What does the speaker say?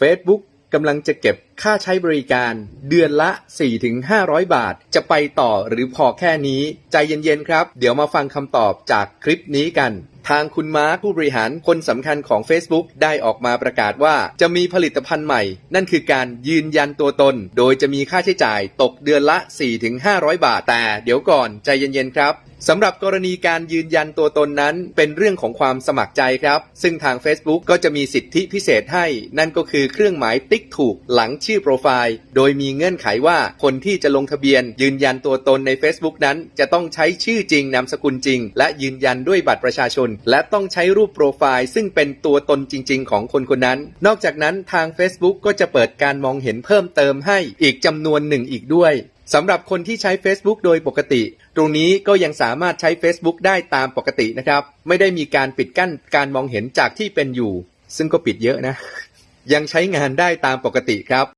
Facebook กำลังจะเก็บค่าใช้บริการ เดือนละ 4-500 บาท จะไปต่อหรือพอแค่นี้ ใจเย็นๆครับ เดี๋ยวมาฟังคำตอบจากคลิปนี้กัน ทางคุณมาร์คผู้บริหารคนสำคัญของ Facebook ได้ออกมาประกาศว่าจะมีผลิตภัณฑ์ใหม่ นั่นคือการยืนยันตัวตน โดยจะมีค่าใช้จ่ายตกเดือนละ 4-500 บาท แต่เดี๋ยวก่อนใจเย็นๆครับสำหรับกรณีการยืนยันตัวตนนั้น เป็นเรื่องของความสมัครใจครับ ซึ่งทาง Facebook ก็จะมีสิทธิพิเศษให้ นั่นก็คือเครื่องหมายติ๊กถูกหลังชื่อโปรไฟล์ โดยมีเงื่อนไขว่าคนที่จะลงทะเบียน ยืนยันตัวตนใน Facebook นั้น จะต้องใช้ชื่อจริงนามสกุลจริง และยืนยันด้วยบัตรประชาชนและต้องใช้รูปโปรไฟล์ซึ่งเป็นตัวตนจริง ๆ ของคนคนนั้น นอกจากนั้นทาง Facebook ก็จะเปิดการมองเห็นเพิ่มเติมให้อีกจำนวนหนึ่งอีกด้วยสำหรับคนที่ใช้ Facebook โดยปกติ ตรงนี้ก็ยังสามารถใช้ Facebook ได้ตามปกตินะครับ ไม่ได้มีการปิดกั้นการมองเห็นจากที่เป็นอยู่ ซึ่งก็ปิดเยอะนะ ยังใช้งานได้ตามปกติครับ